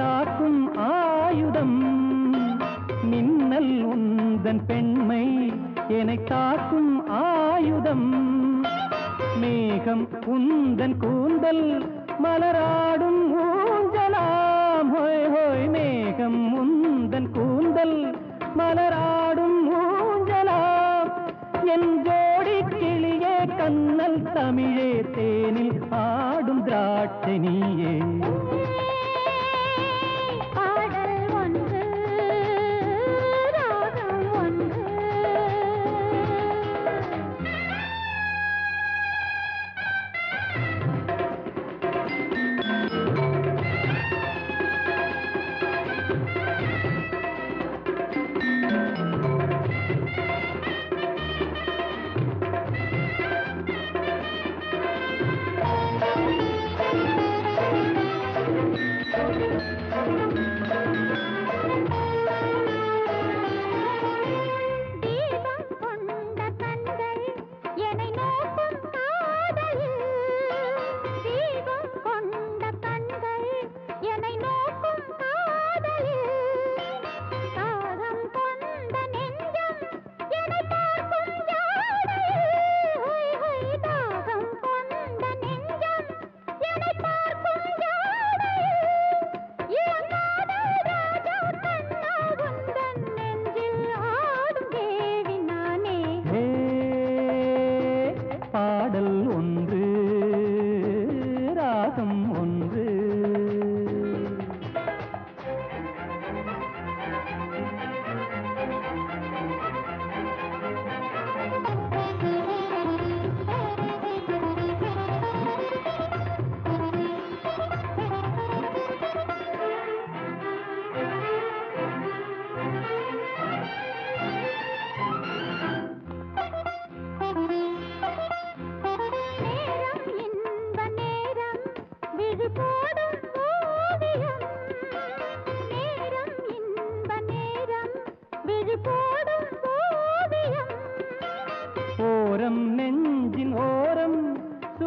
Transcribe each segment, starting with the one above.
காக்கும் ஆயுதம். மின்னல் உந்தன் பெண்மை என்னை காக்கும் ஆயுதம். மேகம் உந்தன் கூந்தல் மலராடும் ஊஞ்சலாம். ஹோய் ஹோய் மேகம் உந்தன் கூந்தல் மலராடும் ஊஞ்சலாம். என் ஜோடி கிளியே கண்ணல் தமிழே தேனில் ஆடும் திராட்சை நீயே.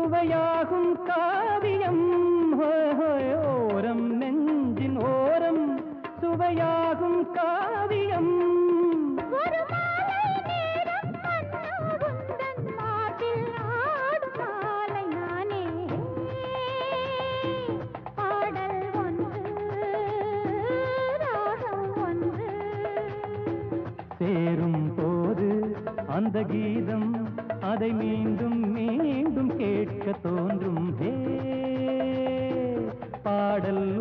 சுவையாகும் காவியம். ஓரம் நெஞ்சின் ஓரம். சுவையாகும் காவியம். சேரும் போது அந்த கீதம் அதை மீண்டும் மீண்டும் கேட்க தோன்றும். பாடல்